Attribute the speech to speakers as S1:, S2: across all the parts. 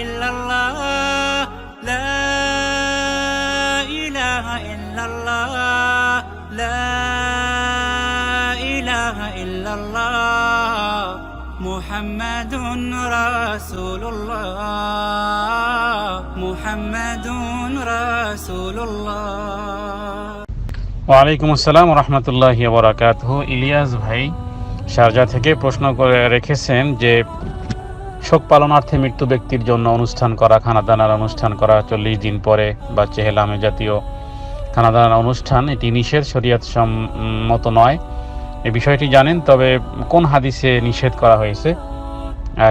S1: ইল্লাল্লাহ লা ইলাহা ইল্লাল্লাহ লা ইলাহা ইল্লাল্লাহ মুহাম্মাদুন রাসূলুল্লাহ মুহাম্মাদুন রাসূলুল্লাহ
S2: ওয়ালাইকুম আসসালাম রহমতুল্লাহ বরাকাতহ ইলিয়াস ভাই শারজা থেকে প্রশ্ন করে রেখেছেন যে শোক পালনার্থে মৃত্যু ব্যক্তির জন্য অনুষ্ঠান করা, খানাদানার অনুষ্ঠান করা চল্লিশ দিন পরে বা চেহেলামে জাতীয় খানাদানার অনুষ্ঠান, এটি নিষেধ, শরিয়াত সম্মত নয়। এই বিষয়টি জানেন, তবে কোন হাদিসে নিষেধ করা হয়েছে?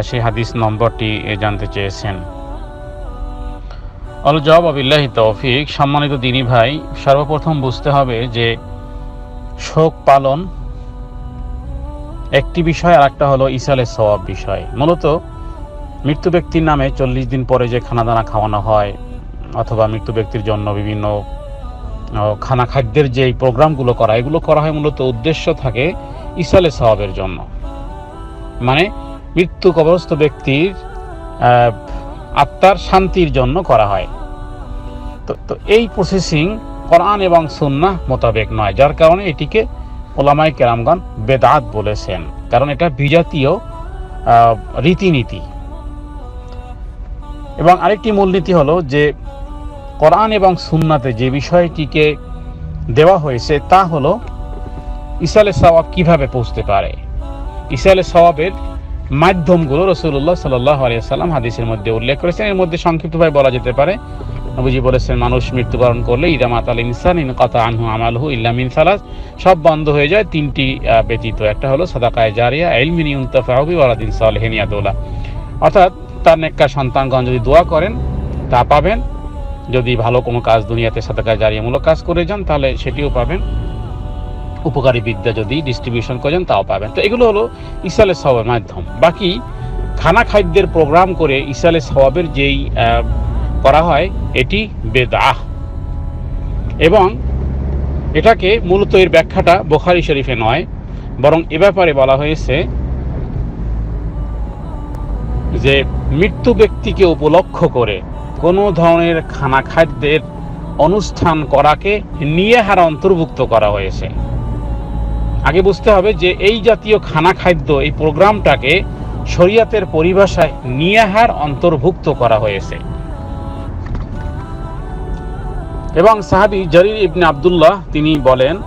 S2: সেই হাদিস নম্বরটি জানতে চেয়েছেন। অল জবাব, আবিল্লাহি তৌফিক। সম্মানিত দিনী ভাই, সর্বপ্রথম বুঝতে হবে যে শোক পালন একটি বিষয় আর একটা হলো ইসালের সওয়াব বিষয়। মূলত মৃত্যু ব্যক্তির নামে চল্লিশ দিন পরে যে খানাদানা খাওয়ানো হয়, অথবা মৃত্যু ব্যক্তির জন্য বিভিন্ন খানা খাদ্যের যে প্রোগ্রামগুলো করা, এগুলো করা হয় মূলত উদ্দেশ্য থাকে ইসালে সওয়াবের জন্য। মানে মৃত্যু কবরস্থ ব্যক্তির আত্মার শান্তির জন্য করা হয়। তো তো এই প্রসেসিং কোরআন এবং সুন্নাহ মোতাবেক নয়, যার কারণে এটিকে ওলামাই কেরামগণ বেদাত বলেছেন। কারণ এটা বিজাতীয় রীতিনীতি। এবং আরেকটি মূলনীতি হলো যে কোরআন এবং সুন্নাতে যে বিষয়টিকে দেওয়া হয়েছে তা হলো ইসালে সওয়াব কীভাবে পৌঁছতে পারে। ইসালে সওয়াবের মাধ্যমগুলো রসুল্লাহ সাল্লাহ আলিয়াল্লাম হাদিসের মধ্যে উল্লেখ করেছেন। এর মধ্যে সংক্ষিপ্তভাবে বলা যেতে পারে, নবীজি বলেছেন, মানুষ মৃত্যুবরণ করলে ইদামাত আল ইনসান ইন কথা আনহু আমালহু ইল্লামিন সালাস। সব বন্ধ হয়ে যায় তিনটি ব্যতীত। একটা হলো সাদাকায় জারিয়া এলমিনি উন্তাফাহবি ওয়ালাদিন সালহেনিয়া দোলা অর্থাৎ তার নেককা সন্তানগণ যদি দোয়া করেন, তা পাবেন। যদি ভালো কোনো কাজ দুনিয়াতে সাদাকায় জারিয়ামূলক কাজ করে যান, তাহলে সেটিও পাবেন। উপকারী বিদ্যা যদি ডিস্ট্রিবিউশন করেন তাও পাবেন। তো এগুলো হলো ইসালে সওয়াবের মাধ্যম। বাকি খানা খাদ্যের প্রোগ্রাম করে ইসালে সওয়াবের যেই করা হয়, এটি বেদাহ এবং এটাকে মূলত এর ব্যাখ্যাটা বোখারি শরীফে নয়, বরং এ ব্যাপারে বলা হয়েছে যে মৃত্যু ব্যক্তিকে উপলক্ষ করে কোনো ধরনের খানা খাদ্যের অনুষ্ঠান করাকে নিয়ে হার অন্তর্ভুক্ত করা হয়েছে। আগে বুঝতে হবে যে এই জাতীয় খানা খাদ্য এই প্রোগ্রামটাকে শরিয়াতের পরিভাষায় নিয়াহার অন্তর্ভুক্ত করা হয়েছে। এবং সাহাবি জরির ইবনে আব্দুল্লাহ তিনি বলেন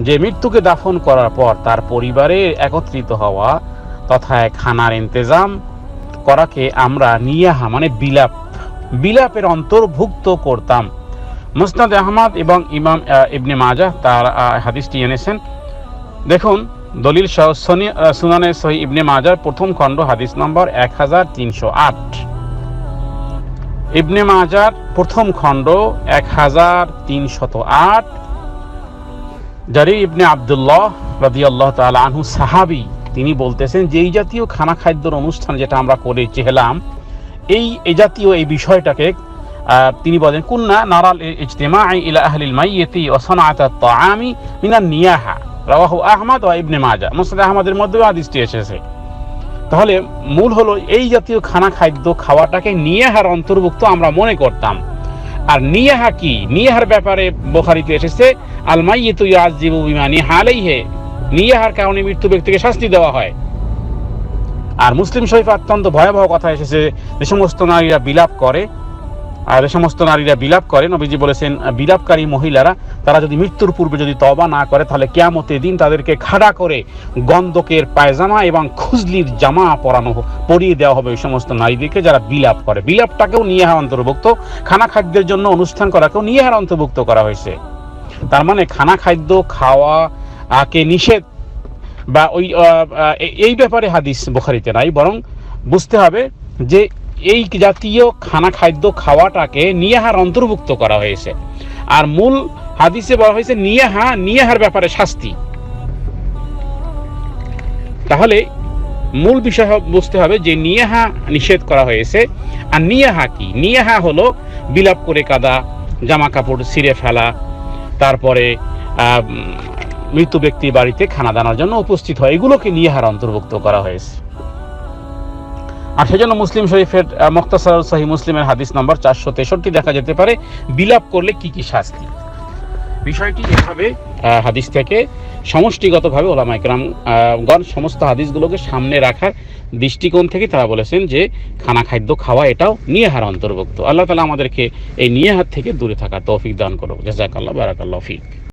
S2: যে মৃত্যুকে দাফন করার পর তার পরিবারে একত্রিত হওয়া তথা খানার ইন্তেজাম করাকে আমরা নিয়াহা মানে বিলাপ, বিলাপের অন্তর্ভুক্ত করতাম। মুসনাদ আহমদ এবং ইমাম ইবনে মাজা তার হাদিসটি এনেছেন। দেখুন, দলিল সহ সুনানে সহি ইবনে মাজার প্রথম খণ্ড, হাদিস নম্বর এক হাজার তিনশো আট। ইবনে মাজার প্রথম খণ্ড, এক হাজার তিনশত আট। জারি ইবনে আবদুল্লাহ রাদিয়াল্লাহ তাআলা আনহু সাহাবি তিনি বলতেছেন যে এই জাতীয় খানা খাদ্যর অনুষ্ঠান যেটা আমরা করে চেহলাম এই এই জাতীয় এই বিষয়টাকে তিনি বলেন, কুন্না নারাল ইজতিমাই ইলা আহলিল মাইয়িতি ওয়া সানাআতাত তাআমি মিনান নিয়াহা। রাওয়াহু আহমদ ওয়া ইবনে মাজা। মুসনাদ আহমদের মধ্যেও হাদিসটি এসেছে। তাহলে মূল হলো এই জাতীয় খানা খাদ্য খাওয়াটাকে নিয়াহার অন্তর্ভুক্ত আমরা মনে করতাম। আর নিয়াহা কি? নিয়াহার ব্যাপারে বোখারিতে এসেছে, আল মাইয়িতু ইয়াজিবু বিমা নিহালাইহি নিয়াহার কারণে মৃত্যু ব্যক্তিকে শাস্তি দেওয়া হয়। আর মুসলিম শরীফে অত্যন্ত ভয়াবহ কথা এসেছে, যে সমস্ত নারীরা বিলাপ করে, আর সমস্ত নারীরা বিলাপ করে, নবীজি বলেছেন, বিলাপকারী মহিলারা, তারা যদি মৃত্যুর পূর্বে যদি তবা না করে, তাহলে কেয়ামতের দিন তাদেরকে খাড়া করে গন্ধকের পায়জামা এবং খুজলির জামা পরানো পরিয়ে দেওয়া হবে ওই সমস্ত নারীদেরকে যারা বিলাপ করে। বিলাপটাকেও নিয়ে হার অন্তর্ভুক্ত, খানা খাদ্যের জন্য অনুষ্ঠান করাকেও নিয়ে হার অন্তর্ভুক্ত করা হয়েছে। তার মানে খানা খাদ্য, খাওয়া কে নিষেধ বা ওই এই ব্যাপারে হাদিস বোখারিতে নাই, বরং বুঝতে হবে যে এই জাতীয় খানা খাদ্য খাওয়াটাকে নিয়াহার অন্তর্ভুক্ত করা হয়েছে। আর মূল হাদিসে বলা হয়েছে নিয়াহা, নিয়াহার ব্যাপারে শাস্তি। তাহলে মূল বিষয় বুঝতে হবে যে নিয়াহা নিষেধ করা হয়েছে। আর নিয়াহা কি? নিয়াহা হলো বিলাপ করে কাদা, জামা কাপড় ছিঁড়ে ফেলা, তারপরে মৃত ব্যক্তির বাড়িতে খানা দানার জন্য উপস্থিত হয়। এগুলোকে নিয়ে হার অন্তর্ভুক্ত করা হয়েছে। আর সেজন্য মুসলিম শরীফের মুক্তাসার সহি মুসলিমের হাদিস নম্বর চারশো তেষট্টি দেখা যেতে পারে, বিলাপ করলে কি কি শাস্তি? বিষয়টি এভাবে হাদিস থেকে সমষ্টিগতভাবে ওলামা গণ সমস্ত হাদিসগুলোকে সামনে রাখার দৃষ্টিকোণ থেকে তারা বলেছেন যে, খানা খাদ্য খাওয়া এটাও নিয়ে হার অন্তর্ভুক্ত। আল্লাহ তালা আমাদেরকে এই নিয়ে হাত থেকে দূরে থাকার তৌফিক দান করুক। জাজাকাল্লাহ, বারাকাল্লাহ ফিক।